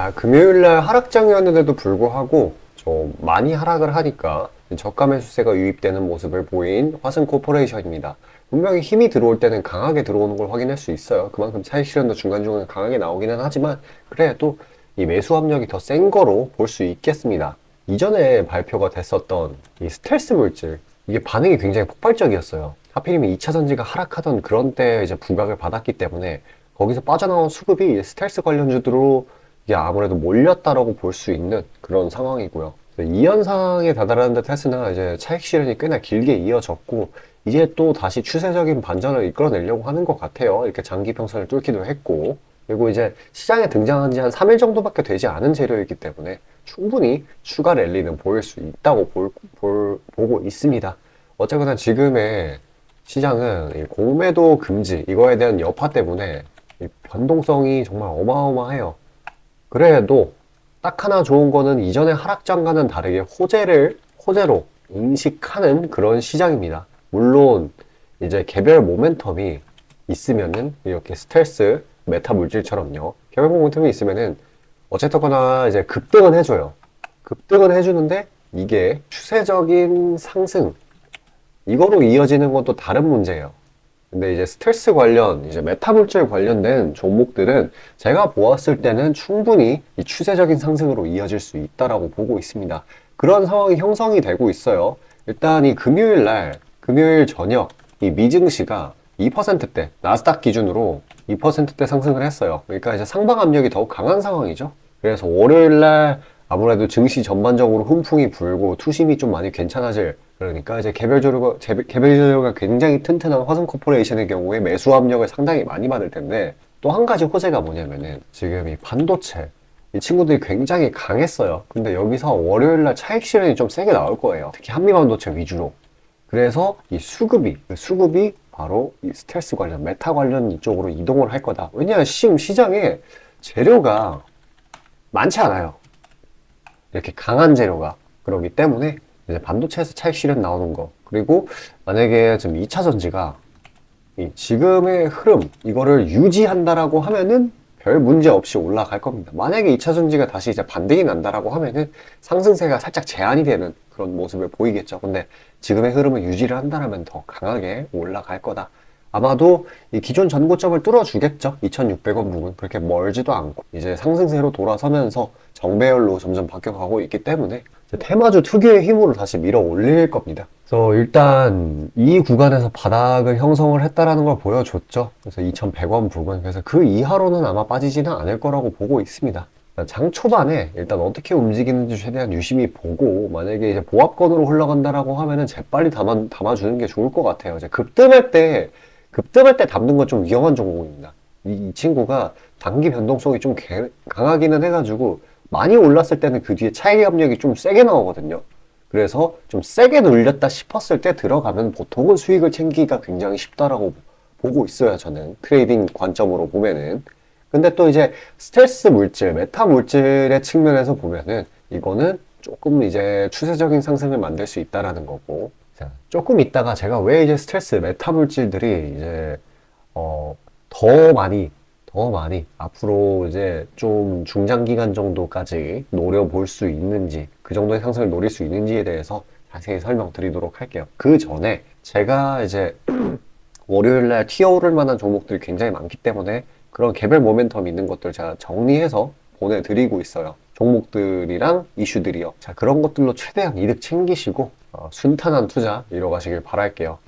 자, 금요일날 하락장이었는데도 불구하고 좀 많이 하락을 하니까 저가 매수세가 유입되는 모습을 보인 화승 코퍼레이션입니다. 분명히 힘이 들어올 때는 강하게 들어오는 걸 확인할 수 있어요. 그만큼 차익 실현도 중간중간 강하게 나오기는 하지만 그래도 이 매수 압력이 더 센 거로 볼 수 있겠습니다. 이전에 발표가 됐었던 이 스텔스 물질 이게 반응이 굉장히 폭발적이었어요. 하필이면 2차 전지가 하락하던 그런 때 이제 부각을 받았기 때문에 거기서 빠져나온 수급이 이 스텔스 관련주들로 이게 아무래도 몰렸다라고 볼 수 있는 그런 상황이고요. 이 현상에 다다르는 듯 했으나 이제 차익 실현이 꽤나 길게 이어졌고 이제 또 다시 추세적인 반전을 이끌어내려고 하는 것 같아요. 이렇게 장기 평선을 뚫기도 했고 그리고 이제 시장에 등장한 지 한 3일 정도밖에 되지 않은 재료이기 때문에 충분히 추가 랠리는 보일 수 있다고 볼, 볼- 보고 있습니다. 어쨌거나 지금의 시장은 이 공매도 금지 이거에 대한 여파 때문에 이 변동성이 정말 어마어마해요. 그래도 딱 하나 좋은 거는 이전의 하락장과는 다르게 호재를 호재로 인식하는 그런 시장입니다. 물론 이제 개별 모멘텀이 있으면은 이렇게 스텔스 메타 물질처럼요. 개별 모멘텀이 있으면은 어쨌거나 이제 급등은 해줘요. 급등은 해주는데 이게 추세적인 상승 이거로 이어지는 건 또 다른 문제예요. 근데 이제 스트레스 관련, 이제 메타 물질 관련된 종목들은 제가 보았을 때는 충분히 이 추세적인 상승으로 이어질 수 있다라고 보고 있습니다. 그런 상황이 형성이 되고 있어요. 일단 이 금요일 날, 금요일 저녁 이 미증시가 2%대, 나스닥 기준으로 2%대 상승을 했어요. 그러니까 이제 상방 압력이 더욱 강한 상황이죠. 그래서 월요일 날 아무래도 증시 전반적으로 훈풍이 불고 투심이 좀 많이 괜찮아질 그러니까 이제 개별 제- 개별 재료가 굉장히 튼튼한 화성 코퍼레이션의 경우에 매수 압력을 상당히 많이 받을 텐데 또 한 가지 호재가 뭐냐면은 지금 이 반도체 이 친구들이 굉장히 강했어요. 근데 여기서 월요일 날 차익 실현이 좀 세게 나올 거예요. 특히 한미 반도체 위주로. 그래서 이 수급이 그 수급이 바로 이 스텔스 관련 메타 관련 이쪽으로 이동을 할 거다. 왜냐하면 지금 시장에 재료가 많지 않아요. 이렇게 강한 재료가 그러기 때문에 이제 반도체에서 차익 실현 나오는 거 그리고 만약에 지금 2차 전지가 이 지금의 흐름 이거를 유지한다라고 하면은 별 문제 없이 올라갈 겁니다. 만약에 2차 전지가 다시 이제 반등이 난다라고 하면은 상승세가 살짝 제한이 되는 그런 모습을 보이겠죠. 근데 지금의 흐름을 유지를 한다라면 더 강하게 올라갈 거다. 아마도 이 기존 전고점을 뚫어주겠죠. 2,600원 부근. 그렇게 멀지도 않고 이제 상승세로 돌아서면서 정배열로 점점 바뀌어가고 있기 때문에 테마주 특유의 힘으로 다시 밀어 올릴 겁니다. 그래서 일단 이 구간에서 바닥을 형성을 했다라는 걸 보여줬죠. 그래서 2,100원 부근. 그래서 그 이하로는 아마 빠지지는 않을 거라고 보고 있습니다. 장 초반에 일단 어떻게 움직이는지 최대한 유심히 보고 만약에 이제 보합권으로 흘러간다라고 하면은 재빨리 담아, 담아주는 게 좋을 것 같아요. 이제 급등할 때 급등할 때 담는 건 좀 위험한 종목입니다. 이, 이 친구가 단기 변동성이 좀 개- 강하기는 해가지고 많이 올랐을 때는 그 뒤에 차익 압력이 좀 세게 나오거든요. 그래서 좀 세게 눌렸다 싶었을 때 들어가면 보통은 수익을 챙기기가 굉장히 쉽다라고 보고 있어요. 저는 트레이딩 관점으로 보면은. 근데 또 이제 스트레스 물질, 메타 물질의 측면에서 보면은 이거는 조금 이제 추세적인 상승을 만들 수 있다라는 거고. 자, 조금 있다가 제가 왜 이제 스트레스, 메타 물질들이 이제 어, 더 많이, 더 많이 앞으로 이제 좀 중장기간 정도까지 노려볼 수 있는지, 그 정도의 상승을 노릴 수 있는지에 대해서 자세히 설명드리도록 할게요. 그 전에 제가 이제 월요일 날 튀어오를 만한 종목들이 굉장히 많기 때문에 그런 개별 모멘텀 있는 것들 제가 정리해서 보내드리고 있어요. 종목들이랑 이슈들이요. 자, 그런 것들로 최대한 이득 챙기시고 어, 순탄한 투자 이뤄가시길 바랄게요.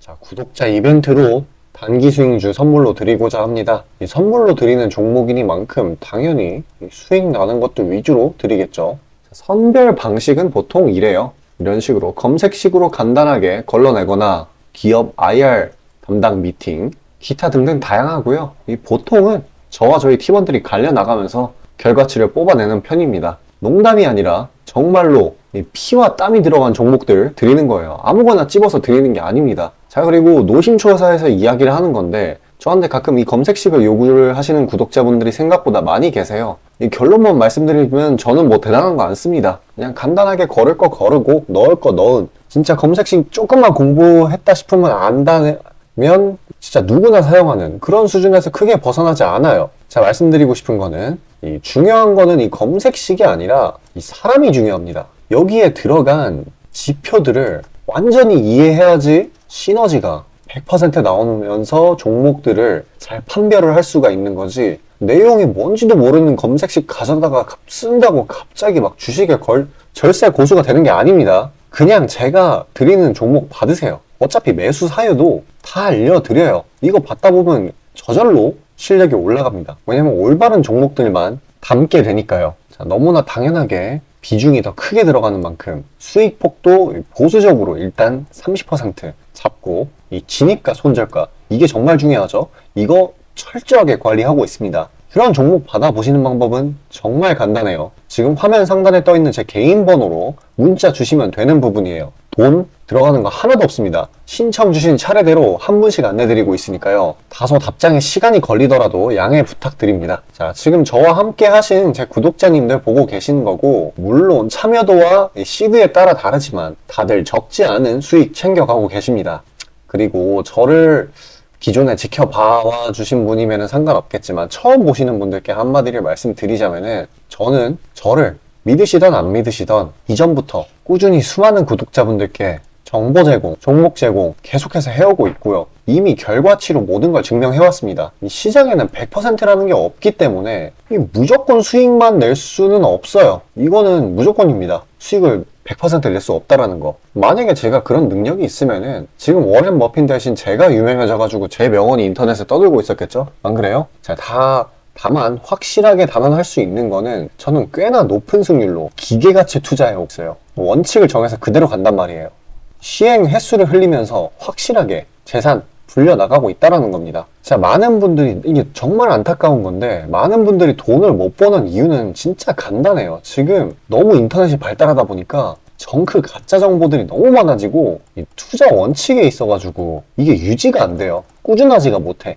자, 구독자 이벤트로 단기 수익주 선물로 드리고자 합니다. 이 선물로 드리는 종목이니만큼 당연히 이 수익 나는 것들 위주로 드리겠죠. 자, 선별 방식은 보통 이래요. 이런 식으로 검색식으로 간단하게 걸러내거나 기업 IR 담당 미팅, 기타 등등 다양하고요. 이 보통은 저와 저희 팀원들이 갈려 나가면서 결과치를 뽑아내는 편입니다. 농담이 아니라 정말로 이 피와 땀이 들어간 종목들 드리는 거예요. 아무거나 찝어서 드리는 게 아닙니다. 자, 그리고 노심초사에서 이야기를 하는 건데 저한테 가끔 이 검색식을 요구를 하시는 구독자분들이 생각보다 많이 계세요. 이 결론만 말씀드리면 저는 뭐 대단한 거 안 씁니다. 그냥 간단하게 걸을 거 거르고 넣을 거 넣은 진짜 검색식 조금만 공부했다 싶으면 안다면 진짜 누구나 사용하는 그런 수준에서 크게 벗어나지 않아요. 자, 말씀드리고 싶은 거는 이 중요한 거는 이 검색식이 아니라 이 사람이 중요합니다. 여기에 들어간 지표들을 완전히 이해해야지 시너지가 100% 나오면서 종목들을 잘 판별을 할 수가 있는 거지 내용이 뭔지도 모르는 검색식 가져다가 갑- 쓴다고 갑자기 막 주식에 걸 절세 고수가 되는 게 아닙니다. 그냥 제가 드리는 종목 받으세요. 어차피 매수 사유도 다 알려드려요. 이거 받다 보면 저절로 실력이 올라갑니다. 왜냐면 올바른 종목들만 담게 되니까요. 자, 너무나 당연하게 비중이 더 크게 들어가는 만큼 수익 폭도 보수적으로 일단 30% 잡고 이 진입가 손절가 이게 정말 중요하죠. 이거 철저하게 관리하고 있습니다. 그런 종목 받아보시는 방법은 정말 간단해요. 지금 화면 상단에 떠 있는 제 개인 번호로 문자 주시면 되는 부분이에요. 돈 들어가는 거 하나도 없습니다. 신청 주신 차례대로 한 분씩 안내드리고 있으니까요. 다소 답장에 시간이 걸리더라도 양해 부탁드립니다. 자, 지금 저와 함께 하신 제 구독자님들 보고 계시는 거고, 물론 참여도와 이 시드에 따라 다르지만 다들 적지 않은 수익 챙겨가고 계십니다. 그리고 저를 기존에 지켜봐 주신 분이면 상관없겠지만 처음 보시는 분들께 한마디를 말씀드리자면은 저는 저를 믿으시던 안 믿으시던 이전부터 꾸준히 수많은 구독자분들께 정보 제공, 종목 제공 계속해서 해오고 있고요. 이미 결과치로 모든 걸 증명해왔습니다. 이 시장에는 100%라는 게 없기 때문에 이 무조건 수익만 낼 수는 없어요. 이거는 무조건입니다. 수익을 100%낼 수 없다라는 거. 만약에 제가 그런 능력이 있으면은 지금 워렌 머핀 대신 제가 유명해져가지고 제 명언이 인터넷에 떠들고 있었겠죠? 안 그래요? 자, 다 다만 확실하게 단언할 수 있는 거는 저는 꽤나 높은 승률로 기계가치 투자해 왔어요. 원칙을 정해서 그대로 간단 말이에요. 시행 횟수를 흘리면서 확실하게 재산 불려나가고 있다라는 겁니다. 자, 많은 분들이, 이게 정말 안타까운 건데, 많은 분들이 돈을 못 버는 이유는 진짜 간단해요. 지금 너무 인터넷이 발달하다 보니까 정크 가짜 정보들이 너무 많아지고, 이 투자 원칙에 있어가지고, 이게 유지가 안 돼요. 꾸준하지가 못해.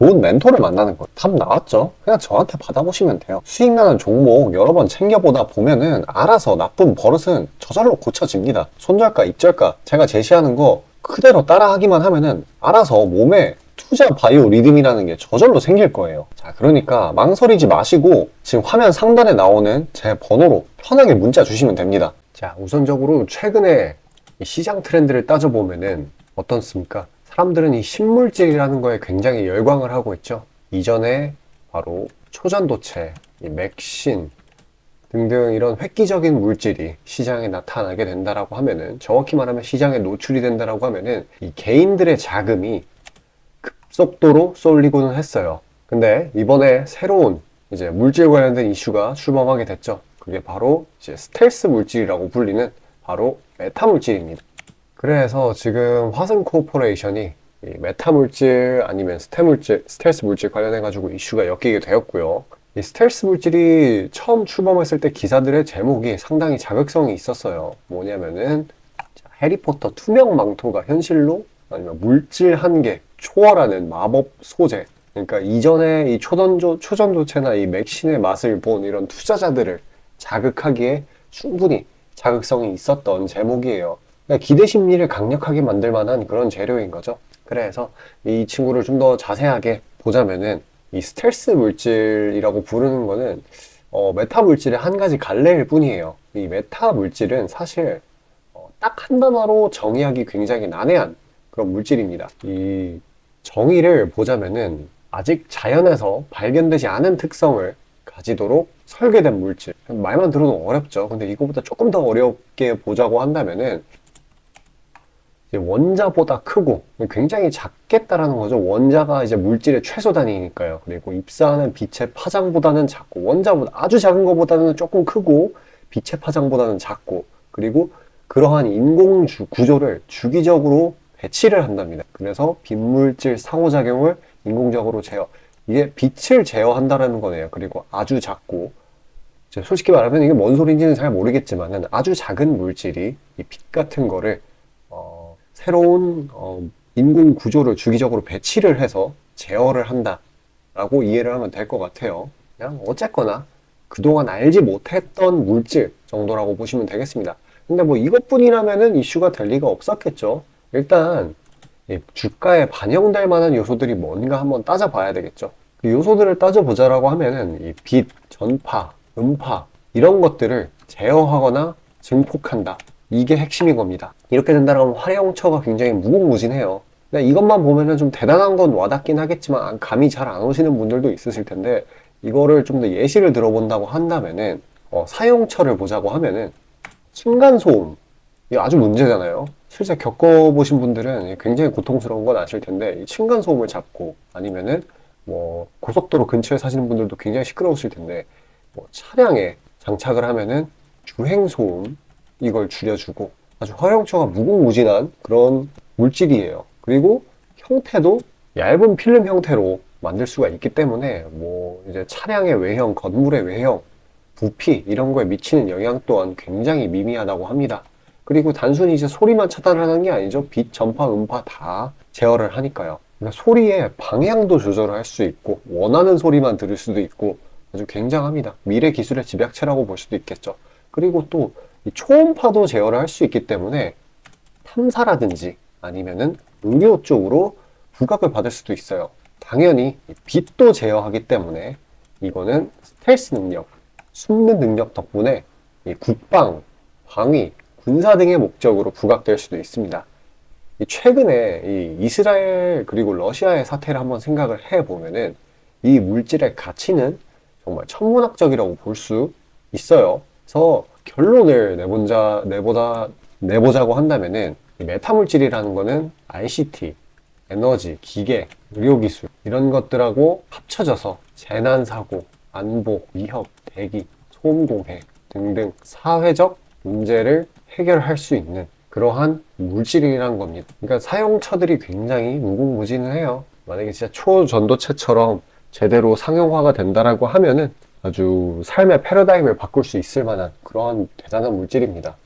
좋은 멘토를 만나는 거예요. 답 나왔죠? 그냥 저한테 받아보시면 돼요. 수익 나는 종목 여러 번 챙겨보다 보면은 알아서 나쁜 버릇은 저절로 고쳐집니다. 손절가, 입절가 제가 제시하는 거 그대로 따라하기만 하면은 알아서 몸에 투자 바이오 리듬이라는 게 저절로 생길 거예요. 자, 그러니까 망설이지 마시고 지금 화면 상단에 나오는 제 번호로 편하게 문자 주시면 됩니다. 자, 우선적으로 최근에 이 시장 트렌드를 따져보면은 어떻습니까? 사람들은 이 신물질이라는 거에 굉장히 열광을 하고 있죠. 이전에 바로 초전도체, 이 맥신 등등 이런 획기적인 물질이 시장에 나타나게 된다라고 하면은 정확히 말하면 시장에 노출이 된다라고 하면은 이 개인들의 자금이 급속도로 쏠리고는 했어요. 근데 이번에 새로운 이제 물질 관련된 이슈가 출범하게 됐죠. 그게 바로 이제 스텔스 물질이라고 불리는 바로 메타 물질입니다. 그래서 지금 화성 코퍼레이션이 이 메타 물질 아니면 스테 물질, 스텔스 물질 관련해 가지고 이슈가 엮이게 되었고요. 이 스텔스 물질이 처음 출범했을 때 기사들의 제목이 상당히 자극성이 있었어요. 뭐냐면은 자, 해리포터 투명 망토가 현실로 아니면 물질 한계 초월하는 마법 소재. 그러니까 이전에 이 초전조 초전도체나 이 맥신의 맛을 본 이런 투자자들을 자극하기에 충분히 자극성이 있었던 제목이에요. 그러니까 기대 심리를 강력하게 만들 만한 그런 재료인 거죠. 그래서 이 친구를 좀 더 자세하게 보자면은 이 스텔스 물질이라고 부르는 거는 어, 메타 물질의 한 가지 갈래일 뿐이에요. 이 메타 물질은 사실 어, 딱한 단어로 정의하기 굉장히 난해한 그런 물질입니다. 이 정의를 보자면은 아직 자연에서 발견되지 않은 특성을 가지도록 설계된 물질. 말만 들어도 어렵죠. 근데 이거보다 조금 더 어렵게 보자고 한다면은 원자보다 크고 굉장히 작겠다라는 거죠. 원자가 이제 물질의 최소 단위니까요. 그리고 입사하는 빛의 파장보다는 작고 원자보다 아주 작은 것보다는 조금 크고 빛의 파장보다는 작고 그리고 그러한 인공 주- 구조를 주기적으로 배치를 한답니다. 그래서 빈물질 상호작용을 인공적으로 제어. 이게 빛을 제어한다라는 거네요. 그리고 아주 작고 솔직히 말하면 이게 뭔 소리인지는 잘 모르겠지만은 아주 작은 물질이 이 빛 같은 거를 어, 새로운 어, 인공 구조를 주기적으로 배치를 해서 제어를 한다라고 이해를 하면 될 것 같아요. 그냥 어쨌거나 그동안 알지 못했던 물질 정도라고 보시면 되겠습니다. 근데 뭐 이것뿐이라면은 이슈가 될 리가 없었겠죠. 일단 이 주가에 반영될 만한 요소들이 뭔가 한번 따져봐야 되겠죠. 그 요소들을 따져보자라고 하면은 이 빛, 전파, 음파 이런 것들을 제어하거나 증폭한다. 이게 핵심인 겁니다. 이렇게 된다면 활용처가 굉장히 무궁무진해요. 근데 이것만 보면은 좀 대단한 건 와닿긴 하겠지만 감이 잘 안 오시는 분들도 있으실 텐데 이거를 좀 더 예시를 들어본다고 한다면은 어, 사용처를 보자고 하면은 층간소음 이게 아주 문제잖아요. 실제 겪어보신 분들은 굉장히 고통스러운 건 아실 텐데 이 층간소음을 잡고 아니면은 뭐 고속도로 근처에 사시는 분들도 굉장히 시끄러우실 텐데 뭐 차량에 장착을 하면은 주행소음 이걸 줄여주고 아주 허용처가 무궁무진한 그런 물질이에요. 그리고 형태도 얇은 필름 형태로 만들 수가 있기 때문에 뭐 이제 차량의 외형, 건물의 외형, 부피 이런 거에 미치는 영향 또한 굉장히 미미하다고 합니다. 그리고 단순히 이제 소리만 차단하는 게 아니죠. 빛, 전파, 음파 다 제어를 하니까요. 그러니까 소리의 방향도 조절을 할수 있고 원하는 소리만 들을 수도 있고 아주 굉장합니다. 미래 기술의 집약체라고 볼 수도 있겠죠. 그리고 또이 초음파도 제어를 할 수 있기 때문에 탐사라든지 아니면은 의료 쪽으로 부각을 받을 수도 있어요. 당연히 이 빛도 제어하기 때문에 이거는 스텔스 능력, 숨는 능력 덕분에 이 국방, 방위, 군사 등의 목적으로 부각될 수도 있습니다. 이 최근에 이 이스라엘 그리고 러시아의 사태를 한번 생각을 해 보면은 이 물질의 가치는 정말 천문학적이라고 볼 수 있어요. 그래서 결론을 내보자 내보자고 한다면은 이 메타 물질이라는 거는 ICT, 에너지, 기계, 의료기술 이런 것들하고 합쳐져서 재난 사고, 안보, 위협, 대기, 소음공해 등등 사회적 문제를 해결할 수 있는 그러한 물질이라는 겁니다. 그러니까 사용처들이 굉장히 무궁무진해요. 만약에 진짜 초전도체처럼 제대로 상용화가 된다라고 하면은 아주 삶의 패러다임을 바꿀 수 있을 만한 그러한 대단한 물질입니다.